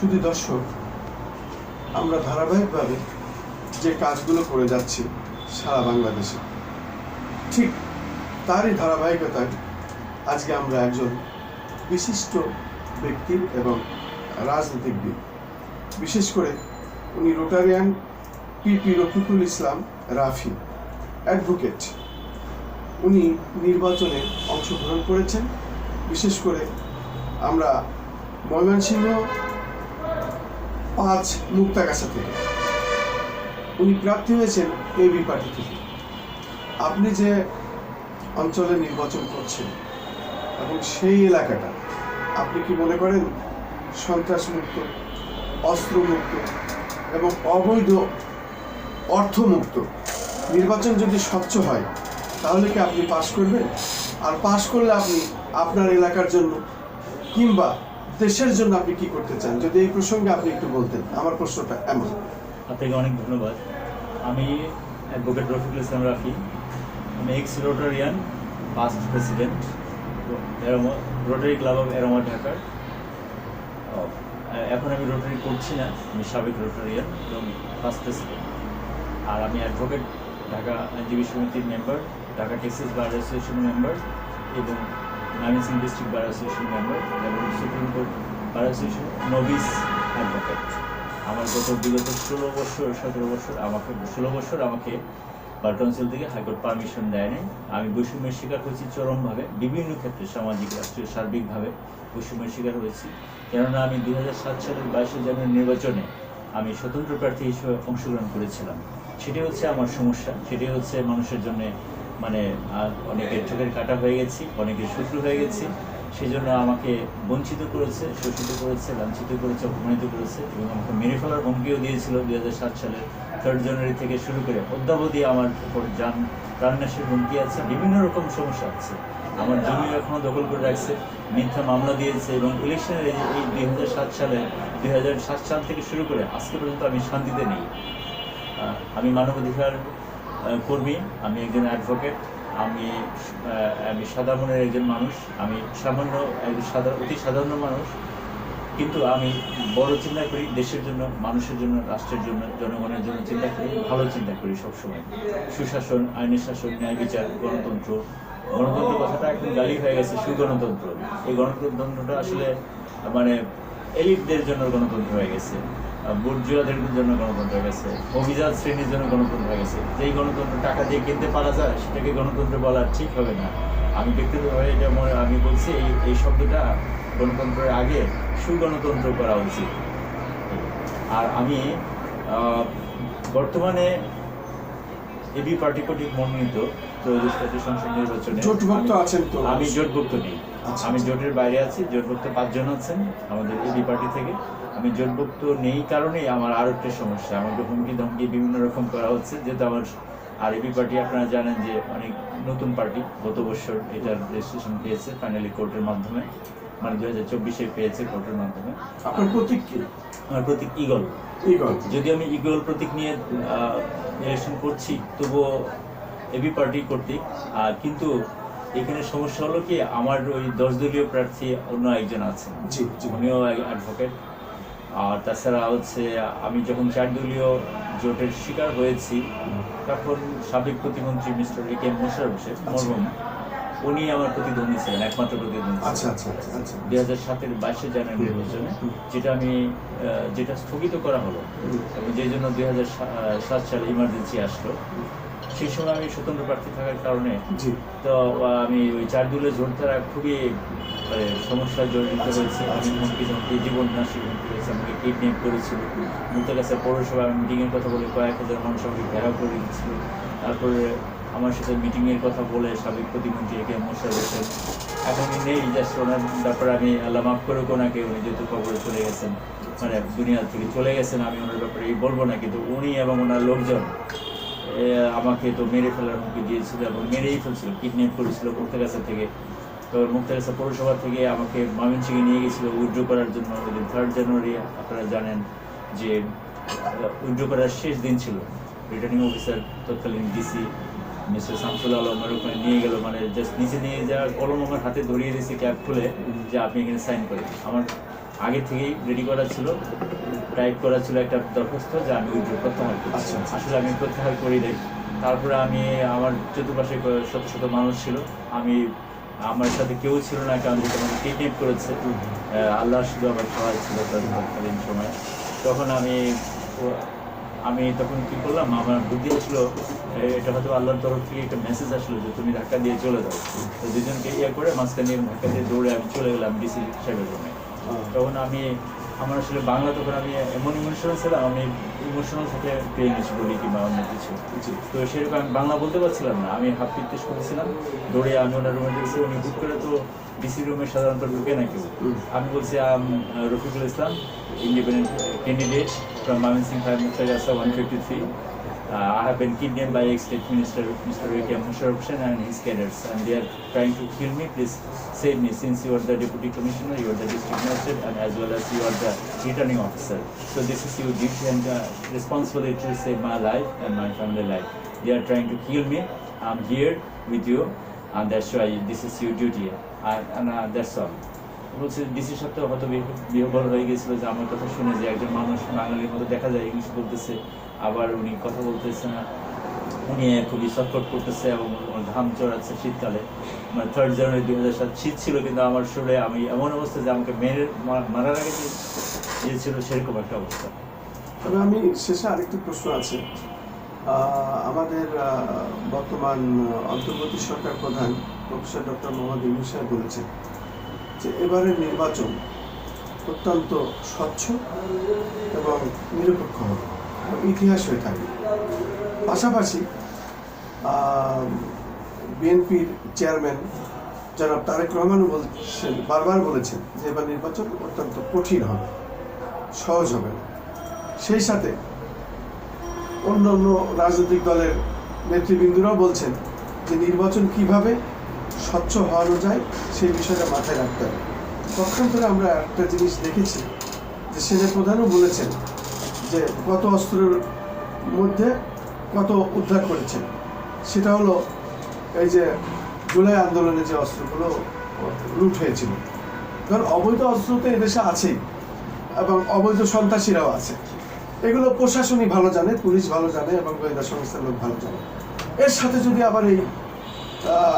শুধু দর্শক, আমরা ধারাবাহিকভাবে যে কাজগুলো করে যাচ্ছি সারা বাংলাদেশে, ঠিক তারই ধারাবাহিকতায় আজকে আমরা একজন বিশিষ্ট ব্যক্তি এবং রাজনীতিবিদ বিশেষ করে উনি Rotarian PP Rafiqul Islam Rafi advocate. উনি নির্বাচনে অংশগ্রহণ করেছেন। বিশেষ করে আমরা ময়মনসিংহ পাঁচ মুক্তাগাছা থেকে উনি প্রার্থী হয়েছেন এবি পার্টি থেকে। আপনি যে অঞ্চলে নির্বাচন করছেন এবং সেই এলাকাটা, আপনি কি মনে করেন সন্ত্রাসমুক্ত, অস্ত্রমুক্ত এবং অবৈধ, অর্থমুক্ত নির্বাচন যদি স্বচ্ছ হয়, তাহলে কি আপনি পাশ করবেন? আর পাশ করলে আপনি আপনার এলাকার জন্য কিংবা দেশের জন্য আপনি কি করতে চান? যদি এই প্রসঙ্গে আপনি একটু বলতেন, আমার প্রশ্নটা এমন। আপনাকে অনেক ধন্যবাদ। আমি অ্যাডভোকেট রফিকুল ইসলাম রাফি। আমি ex Rotarian past president Rotary club of Aroma ঢাকার এখন আমি রোটারি করছি না, আমি সাবেক রোটারিয়ান এবং পাস্ট প্রেসিডেন্ট আর আমি অ্যাডভোকেট ঢাকা আইনজীবী সমিতির member Dhaka taxes bar association member এবং Mymensingh district bar association member এবং supreme court bar association novice advocate আমার গত বিগত ষোলো বছর, সতেরো বছর আমাকে, ষোলো বছর আমাকে বার কাউন্সিল থেকে হাইকোর্ট পারমিশন দেয়নি। আমি বৈষম্যের শিকার হয়েছি চরমভাবে, বিভিন্ন ক্ষেত্রে সামাজিক, রাষ্ট্রীয়, সার্বিকভাবে বৈষম্যের শিকার হয়েছি। কেননা আমি হাজার সাত সালের বাইশে জানুয়ারি নির্বাচনে আমি স্বতন্ত্র প্রার্থী হিসেবে অংশগ্রহণ করেছিলাম। সেটি হচ্ছে আমার সমস্যা সেটি হচ্ছে মানুষের জন্য মানে অনেকের চোখের কাটা হয়ে গেছি অনেকের শত্রু হয়ে গেছি। সেই জন্য আমাকে বঞ্চিত করেছে, শোষিত করেছে, লাঞ্ছিত করেছে, অপমানিত করেছে এবং আমাকে মেরে ফেলার হুমকিও দিয়েছিল দু হাজার সাত সালের থার্ড জানুয়ারি থেকে শুরু করে অদ্যাবধি আমার উপর যান, প্রাণনাশের হুমকি আছে, বিভিন্ন রকম সমস্যা আছে। আমার জমিও এখনও দখল করে রাখছে, মিথ্যা মামলা দিয়েছে এবং ইলেকশনের এই দুই হাজার সাত সালে দুই হাজার সাত সাল থেকে শুরু করে আজকে পর্যন্ত আমি শান্তিতে নেই। আমি মানবাধিকার কর্মী, আমি একজন অ্যাডভোকেট আমি আমি সাধারণের একজন মানুষ, আমি সামান্য একজন সাধারণ অতি সাধারণ মানুষ, কিন্তু আমি বড় চিন্তা করি দেশের জন্য, মানুষের জন্য, রাষ্ট্রের জন্য, জনগণের জন্য চিন্তা করি, ভালো চিন্তা করি সবসময়। সুশাসন, আইনের শাসন, ন্যায় বিচার, গণতন্ত্র গণতন্ত্র কথাটা এখন গালি হয়ে গেছে, সুগণতন্ত্র। এই গণতন্ত্রটা আসলে মানে এলিটদের জন্য গণতন্ত্র হয়ে গেছে। বুর্জুয়াদের জন্য গণতন্ত্র গেছে অভিজাত শ্রেণির জন্য গণতন্ত্র গেছে। যেই গণতন্ত্র টাকা দিয়ে কিনতে পারা যায় সেটাকে গণতন্ত্র বলা ঠিক হবে না। আমি ব্যক্তিগতভাবে এটা মনে আমি বলছি এই এই শব্দটা গণতন্ত্রের আগে সুগণতন্ত্র করা উচিত। আর আমি বর্তমানে এবি পার্টি কর্তৃক মনোনীত ত্রয়োদশ সংসদ নির্বাচনে জোটভুক্ত আছেন তো আমি জোটভুক্ত নেই। আমি আচ্ছা। জোটের বাইরে আছি জোটভুক্ত পাঁচজন আছেন আমাদের এবি পার্টি থেকে। আমি জোটভুক্ত নেই কারণেই আমার আরও একটা সমস্যা। আমাকে হুমকি ধমকি বিভিন্ন রকম করা হচ্ছে। যেহেতু আমার আর এবি পার্টি আপনারা জানেন যে অনেক নতুন পার্টি গত বছর এটার রেজিস্ট্রেশন পেয়েছে ফাইনালি কোর্টের মাধ্যমে। মানে দু হাজার চব্বিশে পেয়েছে কোর্টের মাধ্যমে। আপনার প্রতীক কি? আমার প্রতীক ইগল ইগল যদি আমি ইগল প্রতীক নিয়ে ইলেকশন করছি তবুও এবি পার্টি কর্তৃক কিন্তু এখানে সমস্যা হলো কি আমার ওই দশ দলীয় প্রার্থী অন্য একজন আছেন। উনিও অ্যাডভোকেট আর তাছাড়া হচ্ছে আমি যখন চার দলীয় জোটের শিকার হয়েছি তখন সাবেক প্রতিমন্ত্রী Mister A K Mosharraf Hossain মরহুম উনি আমার প্রতিদ্বন্দ্বী ছিলেন একমাত্র প্রতিদ্বন্দ্বী আচ্ছা আচ্ছা আচ্ছা আচ্ছা। দুই হাজার সাতের বাইশে জানুয়ারি নির্বাচনে। যেটা আমি যেটা স্থগিত করা হলো। এবং যেই জন্য দুই হাজার সাত সালে ইমার্জেন্সি আসলো সেই সময় আমি স্বতন্ত্র প্রার্থী থাকার কারণে তো আমি ওই চার দলের জোট দ্বারা খুবই মানে, সমস্যায় জড়িত হয়েছে। আমি হুমকি ধমকি জীবন নাশি হুমকি হয়েছে আমাকে কিডন্যাপ করেছিল। মুক্তাগাছা পৌরসভা মিটিংয়ের কথা বলে কয়েক হাজার মানুষ আমাকে ঘেরাও করে দিচ্ছিল তারপরে আমার সাথে মিটিংয়ের কথা বলে সাবেক প্রতিমন্ত্রী একে মোশারফ হোসেন এখন নেই জাস্ট ওনার ব্যাপারে আমি আল্লাহ মাফ করে ওনাকে উনি যেহেতু কবরে চলে গেছেন মানে দুনিয়া থেকে চলে গেছেন আমি ওনার ব্যাপারে বলব না। কিন্তু উনি এবং ওনার লোকজন আমাকে তো মেরে ফেলার হুমকি দিয়েছিল এবং মেরেই ফেলছিল কিডন্যাপ করেছিল মুক্তাগাছা থেকে। তো মুক্তাগাছা পৌরসভা থেকে আমাকে ময়মনসিংহে নিয়ে গেছিল উইথড্র করার জন্য ওই থার্ড জানুয়ারি আপনারা জানেন যে উইড্রো করার শেষ দিন ছিল। রিটার্নিং অফিসার তৎকালীন ডিসি মিস্টার শামসুল আলম আমার ওখানে নিয়ে গেল মানে জাস্ট নিচে নিয়ে যাওয়ার কলম আমার হাতে ধরিয়ে দিয়েছে ক্যাব খুলে যে আপনি এখানে সাইন করেন। আমার আগে থেকেই রেডি করা ছিল টাইপ করা ছিল একটা দরখাস্ত যে আমি উইথড্র প্রত্যাহার করছি। আচ্ছা, আচ্ছা। আসলে আমি প্রত্যাহার করি নাই। তারপরে আমি আমার চতুর্পাশে শত শত মানুষ ছিল। আমি আমার সাথে কেউ ছিল না কারণ যেটা আমাকে কিডন্যাপ করেছে আল্লাহ শুধু আমার সহায় ছিল তৎকালীন সময়। তখন আমি আমি তখন কি করলাম আমার বুদ্ধি আসলো এটা হয়তো আল্লাহর তরফ থেকে একটা মেসেজ আসলো যে তুমি ধাক্কা দিয়ে চলে যাও। তো দুজনকে ইয়ে করে মাঝখানে ধাক্কা দিয়ে দৌড়ে আমি চলে গেলাম ডিসি সাহেবের রুমে। তখন আমি আমার আসলে বাংলা তখন আমি এমন ইমোশনাল ছিলাম আমি ইমোশনাল সাথে পেয়ে গেছি বলি কিংবা অন্য কিছু। তো সেরকম আমি বাংলা বলতে পারছিলাম না আমি হাফ পিত্তেশ করেছিলাম। দৌড়ে আমি ওনার রুমে ঢুকছি উনি হুট করে তো ডিসি রুমে সাধারণত ঢুকে না কেউ। আমি বলছি আম Rafiqul Islam independent candidate from Mymensingh five Mister one fifty three I have been kidnapped by ex-state minister Mr. A.K. Musharraf Hussain and his cadets, and they are trying to kill me. Please save me, since you are the deputy commissioner, you are the district magistrate, and as well as you are the returning officer. So this is your duty and uh, responsibility to save my life and my family life. They are trying to kill me. I'm here with you, and that's why this is your duty. I, and uh, that's all. বলছে DC তো হয়তো বিহ- বিহ্বল হয়ে গেছিল যে আমার কথা শুনে যে একজন মানুষ বাঙালির মতো দেখা যায় ইংলিশ বলতেছে আবার উনি কথা বলতেছে না। উনি খুবই শর্টকট করতেছে এবং ঘাম চড়াচ্ছে শীতকালে। মানে থার্ড জানুয়ারি দুই হাজার সাত, শীত ছিল কিন্তু আমার শরীরে আমি এমন অবস্থা যে আমাকে মেরে মারার আগে যে ইয়ে ছিল সেরকম একটা অবস্থা। তবে আমি শেষে আরেকটি প্রশ্ন আছে। আমাদের বর্তমান অন্তর্বর্তী সরকার প্রধান প্রফেসর ডক্টর মোহাম্মদ ইউনুস সাহেব বলেছেন যে এবারের নির্বাচন অত্যন্ত স্বচ্ছ এবং নিরপেক্ষ হবে। ইতিহাস হয়ে থাকে। পাশাপাশি বিএনপির চেয়ারম্যান জনাব তারেক রহমানও বলছেন, বারবার বলেছেন যে এবার নির্বাচন অত্যন্ত কঠিন হবে, সহজ হবে না। সেই সাথে অন্য অন্য রাজনৈতিক দলের নেতৃবৃন্দরাও বলছেন যে নির্বাচন কীভাবে স্বচ্ছ হওয়ানো যায় সেই বিষয়টা মাথায় রাখতে হবে। পক্ষান্তরে আমরা একটা জিনিস দেখেছি যে সেনাপ্রধানও বলেছেন যে কত অস্ত্রের মধ্যে কত উদ্ধার করেছেন। সেটা হলো এই যে জুলাই আন্দোলনে যে অস্ত্রগুলো লুট হয়েছিল। কারণ অবৈধ অস্ত্র তো এদেশে আছেই এবং অবৈধ সন্ত্রাসীরাও আছে। এগুলো প্রশাসনই ভালো জানে, পুলিশ ভালো জানে এবং গোয়েন্দা সংস্থার লোক ভালো জানে। এর সাথে যদি আবার এই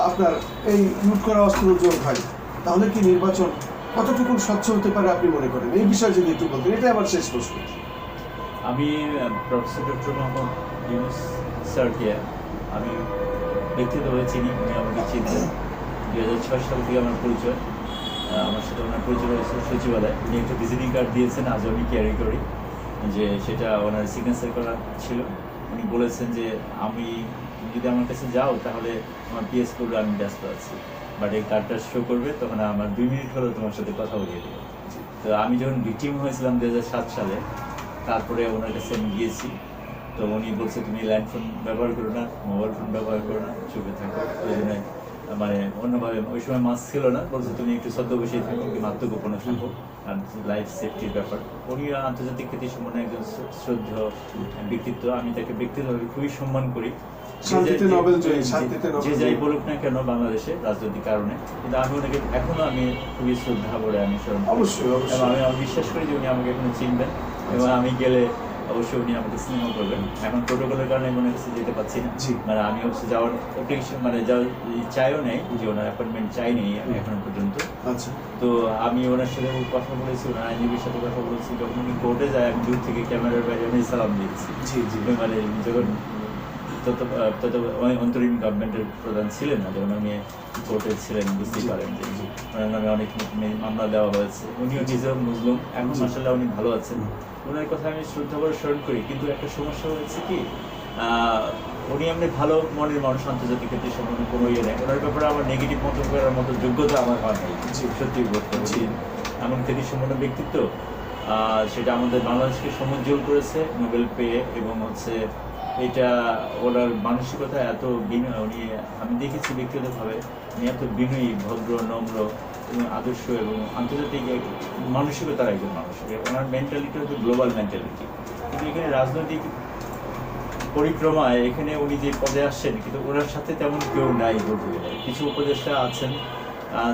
আপনার এই লুট করা অস্ত্র যোগ হয়, তাহলে কি নির্বাচন কতটুকু স্বচ্ছ হতে পারে আপনি মনে করেন? এই বিষয়ে যদি একটু বলতেন, এটাই আমার শেষ প্রশ্ন। আমি প্রফেসর ডক্টর মোহাম্মদ ইউনুস স্যারকে আমি ব্যক্তিগতভাবে চিনি, উনি আমাকে চিনতেন। দু হাজার ছয় সাল থেকে আমার পরিচয়। আমার সাথে ওনার পরিচয় হয়েছিল সচিবালয়। উনি একটা ভিজিটিং কার্ড দিয়েছেন, আজও আমি ক্যারি করি। যে সেটা ওনার সিগনেচার করা ছিল। উনি বলেছেন যে, আমি যদি আমার কাছে যাও, তাহলে আমার পিএস করবে আমি ব্যস্ত আছি। বাট এই কার্ডটা শো করবে, তখন আমার দুই মিনিট হলেও তোমার সাথে কথা বলিয়ে দেবে। তো আমি যখন ভিকটিম হয়েছিলাম দু হাজার সাত সালে তারপরে ওনার কাছে আমি গিয়েছি। তো উনি বলছে তুমি ল্যান্ড ফোন ব্যবহার করো না মোবাইল ফোন ব্যবহার করো না চুপে থাকো। ওই জন্য মানে অন্যভাবে ওই সময় মাস্ক ছিল না বলছে তুমি একটু সদ্য বসেই থাকো কি আত্মগোপনে থাকো। আর লাইফ সেফটির ব্যাপার। উনি আন্তর্জাতিক খ্যাতি সম্মানে একজন শ্র- শ্রদ্ধেয় ব্যক্তিত্ব। আমি তাকে ব্যক্তিগতভাবে খুবই সম্মান করি। যে যাই-। বলুক না কেন বাংলাদেশে রাজনৈতিক কারণে কিন্তু আমি ওনাকে এখনও আমি খুবই শ্রদ্ধা করে আমি স্মরণ করি। অবশ্যই, অবশ্যই। এবং আমি আমি বিশ্বাস করি যে উনি আমাকে এখনও চিনবেন। এবং আমি গেলে অবশ্যই উনি আমাকে স্নেহ করবেন। এখন প্রোটোকলের কারণে মনে হচ্ছে যেতে পারছি না। মানে আমি অবশ্যই যাওয়ার অ্যাপ্লিকেশন মানে যাওয়ার চাইও নেই যে ওনার অ্যাপয়েন্টমেন্ট চাইনি নেই আমি এখন পর্যন্ত। আচ্ছা। তো আমি ওনার সাথে কথা বলেছি ওনার আইনজীবীর সাথে কথা বলেছি। যখন উনি কোর্টে যায় আমি দূর থেকে ক্যামেরার বাইরে আমি সালাম দিয়েছি। জি জি। মানে যখন অন্তরীণ গভর্নমেন্টের প্রধান ছিলেন না যখন উনি কোর্টে ছিলেন বুঝতেই পারেন যে ওনার নামে অনেক মামলা দেওয়া হয়েছে। উনিও নিজেও মুসলিম এখন। মাসাল্লাহ উনি ভালো আছেন। ওনার কথা আমি শ্রদ্ধা করে স্মরণ করি কিন্তু একটা সমস্যা হয়েছে কি উনি এমনি ভালো মনের মানুষ আন্তর্জাতিক ক্ষেত্রে সম্বন্ধে কোনো ইয়ে নেই। ওনার ব্যাপারে আমার নেগেটিভ মতো করার মতো যোগ্যতা আমার হয় নাই। সত্যি বলতে এমন খ্যাতি সম্পন্ন ব্যক্তিত্ব সেটা আমাদের বাংলাদেশকে সমুজ্জ্বল করেছে নোবেল পেয়ে এবং হচ্ছে এটা ওনার মানসিকতা এত বিনয়, উনি, আমি দেখেছি ব্যক্তিগতভাবে, উনি এত বিনয়ী, ভদ্র, নম্র এবং আদর্শ এবং আন্তর্জাতিক এক মানসিকতার একজন মানুষ। ওনার মেন্টালিটি হচ্ছে গ্লোবাল মেন্টালিটি কিন্তু এখানে রাজনৈতিক পরিক্রমায় এখানে উনি যে পদে আসছেন, কিন্তু ওনার সাথে তেমন কেউ নাই বলতে গেলে। কিছু উপদেষ্টা আছেন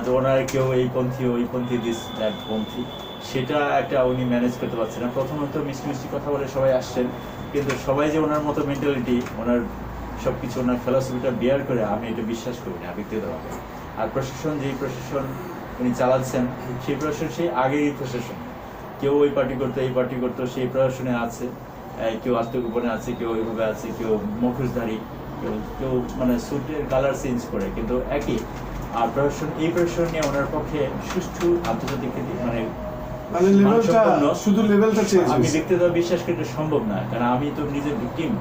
তো ওনার কেউ এই পন্থী, ওই পন্থী দিস দ্যাট পন্থী, সেটা একটা উনি ম্যানেজ করতে পারছেন না। প্রথমত মিষ্টি মিষ্টি কথা বলে সবাই আসছেন। কিন্তু সবাই যে ওনার মতো মেন্টালিটি ওনার সব কিছু ওনার ফিলসফিটা বিয়ার করে আমি এটা বিশ্বাস করি না, ব্যক্তিগতভাবে। আর প্রশাসন, যেই প্রশাসন উনি চালাচ্ছেন, সেই প্রশাসন সেই আগেরই প্রশাসন। কেউ ওই পার্টি করতো, এই পার্টি করতো, সেই প্রশাসনে আছে কেউ আত্মগোপনে আছে, কেউ ওইভাবে আছে, কেউ মুখোশধারী, কেউ কেউ মানে স্যুটের কালার চেঞ্জ করে, কিন্তু একই। আর প্রশাসন, এই প্রশাসন নিয়ে ওনার পক্ষে সুষ্ঠু আন্তর্জাতিক মানে মানে লেভেলটা শুধু লেভেলটা চেঞ্জ আমি হয়েছে। ব্যক্তিগত বিশ্বাস করতে সম্ভব না কারণ আমি তো নিজে ভিকটিম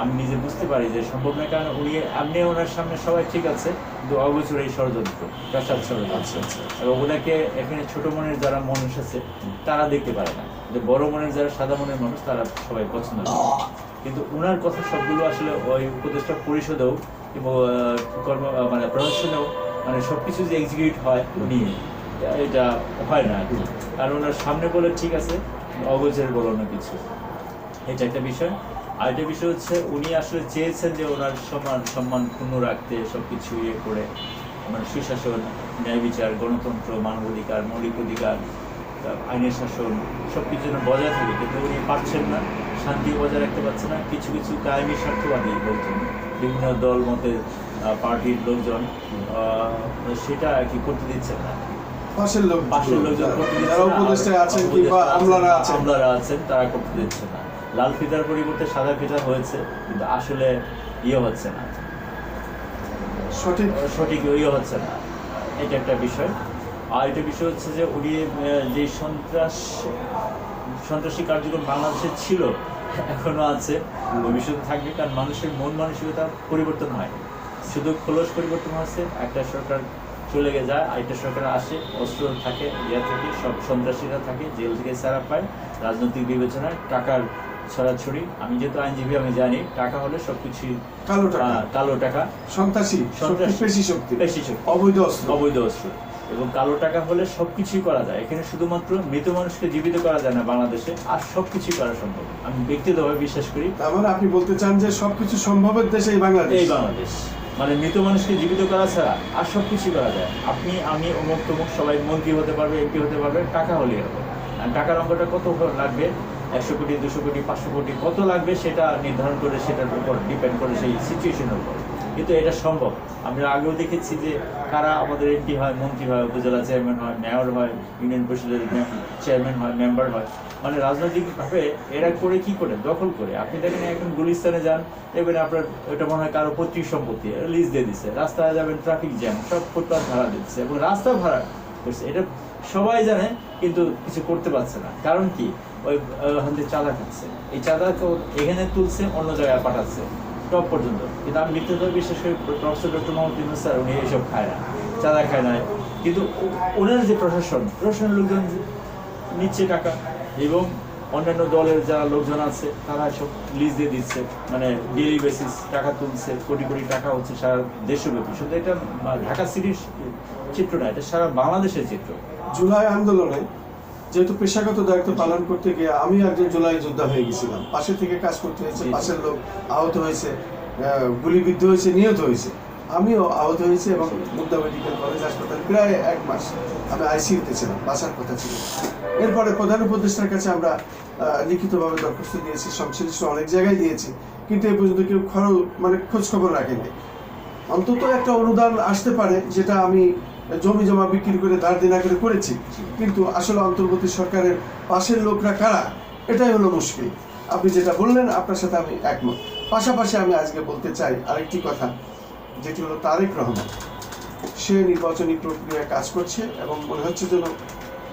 আমি নিজে বুঝতে পারি যে সম্ভব না কারণ উনি আপনি ওনার সামনে সবাই ঠিক আছে কিন্তু অগোচর এই ষড়যন্ত্র প্রাসাদ ষড়যন্ত্র। আচ্ছা আচ্ছা এবং ওনাকে এখানে ছোট মনের যারা মানুষ আছে তারা দেখতে পারে না। যে বড় মনের যারা সাদা মনের মানুষ তারা সবাই পছন্দ করে। কিন্তু ওনার কথা সবগুলো আসলে ওই উপদেষ্টা পরিষদেও আহ, কর্ম মানে প্রশাসনেও মানে সবকিছু যে এক্সিকিউট হয় উনি এটা হয় না আর কি। আর ওনার সামনে বলে ঠিক আছে, অগোচরে বলো না কিছু। এটা একটা বিষয়। আর একটা বিষয় হচ্ছে, উনি আসলে চেয়েছেন যে ওনার সম্মান সম্মান ক্ষুণ্ণ রাখতে সবকিছু ইয়ে করে। মানে সুশাসন, ন্যায় বিচার, গণতন্ত্র মানবাধিকার মৌলিক অধিকার আইনের শাসন সব কিছু যেন বজায় থাকে। কিন্তু উনি পারছেন না, শান্তি বজায় রাখতে পারছেন না। কিছু কিছু কায়েমি স্বার্থবাদী লোকজন বিভিন্ন দল মতে পার্টির লোকজন সেটা আর কি করতে দিচ্ছেন না। পাশের লোক পাশের দিচ্ছে যারা আছেন কিংবা আমলারা আছেন। আমলারা আছেন তারা করতে দিচ্ছে না। লাল ফিতার পরিবর্তে সাদা ফিতা হয়েছে কিন্তু আসলে ইয়ে হচ্ছে না। সঠিক। সঠিক ইয়ে হচ্ছে না। এটা একটা বিষয়। আর একটা বিষয় হচ্ছে যে উনি যে সন্ত্রাস সন্ত্রাসী কার্যক্রম বাংলাদেশে ছিল এখনও আছে। ভবিষ্যতে থাকবে কারণ মানুষের মন মানসিকতা পরিবর্তন হয়। শুধু খোলস পরিবর্তন হচ্ছে একটা সরকার চলে গে যায় আরেকটা সরকার আসে অস্ত্র থাকে ইয়া থাকে সব সন্ত্রাসীরা থাকে জেল থেকে ছাড়া পায় রাজনৈতিক বিবেচনায় টাকার ছড়াছড়ি। আমি যেহেতু আইনজীবী আমি জানি টাকা হলে সবকিছু কালো টাকা। কালো টাকা। সন্ত্রাসী সন্ত্রাসী। শক্তি পেশি শক্তি। বেশি শক্তি। অবৈধ অস্ত্র। অবৈধ অস্ত্র। এবং কালো টাকা হলে সবকিছুই করা যায়। এখানে শুধুমাত্র মৃত মানুষকে জীবিত করা যায় না বাংলাদেশে আর সবকিছুই করা সম্ভব। আমি ব্যক্তিগতভাবে বিশ্বাস করি। তার মানে আপনি বলতে চান যে সবকিছু সম্ভবের দেশ এই বাংলাদেশ? এই বাংলাদেশ। মানে মৃত মানুষকে জীবিত করা ছাড়া আর সব কিছুই করা যায়। আপনি, আমি, অমুক, তমুক, সবাই মন্ত্রী হতে পারবে, এমপি হতে পারবে, টাকা হলেই হবে। আর টাকার অঙ্কটা কত লাগবে? একশো কোটি, দুশো কোটি, পাঁচশো কোটি, কত লাগবে সেটা নির্ধারণ করে সেটার উপর ডিপেন্ড করে সেই সিচুয়েশনের উপর। কিন্তু এটা সম্ভব। আমরা আগেও দেখেছি যে কারা আমাদের এমপি হয়, মন্ত্রী হয়, উপজেলা চেয়ারম্যান হয় মেয়র হয় ইউনিয়ন পরিষদের চেয়ারম্যান হয় মেম্বার হয়। মানে রাজনৈতিকভাবে এরা করে কি করে? দখল করে। আপনি দেখেন এখন গুলিস্তানে যান, দেখবেন আপনার ওটা মনে হয় কারও পৈতৃক সম্পত্তি লিজ দিয়ে দিচ্ছে রাস্তায় যাবেন ট্রাফিক জ্যাম সব ফুটপাথ ভাড়া দিচ্ছে এবং রাস্তা ভাড়া করছে। এটা সবাই জানে, কিন্তু কিছু করতে পারছে না। কারণ কি? ওই ওখান চাঁদা খাচ্ছে এই চাঁদা এখানে তুলছে, অন্য জায়গায় পাঠাচ্ছে, টপ পর্যন্ত। কিন্তু আমি মৃত্যুদয় বিশেষ করে, professor doctor Muhammad Yunus sir, উনি এইসব খায় না, চাঁদা খায় না। কিন্তু ওনার যে প্রশাসন, প্রশাসনের লোকজন নিচ্ছে টাকা। এবং অন্যান্য দলের যারা লোকজন আছে তারা সব লিজ দিয়ে দিচ্ছে। মানে ডেইলি বেসিস টাকা তুলছে কোটি কোটি টাকা হচ্ছে সারা দেশব্যাপী। শুধু এটা ঢাকা সিটির চিত্র না এটা সারা বাংলাদেশের চিত্র। জুলাই আন্দোলনে যেহেতু পেশাগত দায়িত্ব পালন করতে গিয়ে আমি একজন জুলাই যোদ্ধা হয়ে গেছিলাম। পাশে থেকে কাজ করতে হয়েছে। পাশের লোক আহত হয়েছে গুলিবিদ্ধ হয়েছে নিহত হয়েছে। আমিও আহত হয়েছি এবং মুদ্রা মেডিকেল কলেজ হাসপাতাল প্রায় এক মাস আমি আইসিইউতে ছিলাম, বাসার কথা ছিল। এরপরে প্রধান উপদেষ্টার কাছে আমরা লিখিতভাবে দরখাস্ত দিয়েছি, সংশ্লিষ্ট অনেক জায়গায় দিয়েছি, কিন্তু এ পর্যন্ত কেউ খরচ মানে খোঁজখবর রাখেনি। অন্তত একটা অনুদান আসতে পারে, যেটা আমি জমি জমা বিক্রি করে ধার দেনা করে করেছি। কিন্তু আসলে অন্তর্বর্তী সরকারের পাশের লোকরা কারা, এটাই হলো মুশকিল। আপনি যেটা বললেন, আপনার সাথে আমি একমত। পাশাপাশি আমি আজকে বলতে চাই আরেকটি কথা। যেটি হলো তারেক রহমান। সে নির্বাচনী প্রক্রিয়ায় কাজ করছে এবং মনে হচ্ছে যেন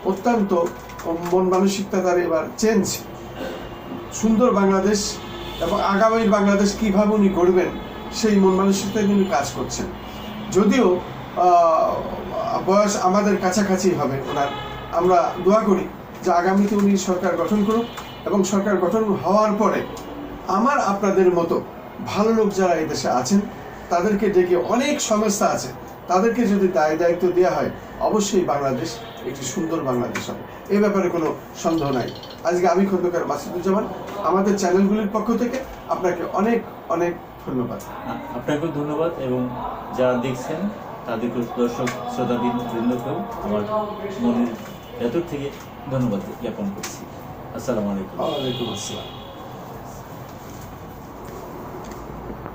অত্যন্ত মন মানসিকতা তার এবার চেঞ্জ সুন্দর বাংলাদেশ এবং আগামীর বাংলাদেশ কীভাবে উনি গড়বেন, সেই মন মানসিকতায় উনি কাজ করছেন। যদিও বয়স আমাদের কাছাকাছি হবে ওনার। আমরা দোয়া করি যে আগামীতে উনি সরকার গঠন করুক এবং সরকার গঠন হওয়ার পরে আমার আপনাদের মতো ভালো লোক যারা এই দেশে আছেন তাদেরকে ডেকে অনেক সমস্যা আছে। তাদেরকে যদি দায় দায়িত্ব দেওয়া হয় অবশ্যই বাংলাদেশ একটি সুন্দর বাংলাদেশ হবে। এ ব্যাপারে কোনো সন্দেহ নাই। আজকে আমি খন্দকার মাসুদুজ্জামান আমাদের চ্যানেলগুলির পক্ষ থেকে আপনাকে অনেক অনেক ধন্যবাদ। আপনাকেও ধন্যবাদ এবং যারা দেখছেন তাদেরকে দর্শক শ্রোতা বৃন্দকেও আমার মনের ভেতর থেকে ধন্যবাদ জ্ঞাপন করছি। আসসালামু আলাইকুম। ওয়ালাইকুম আসসালাম।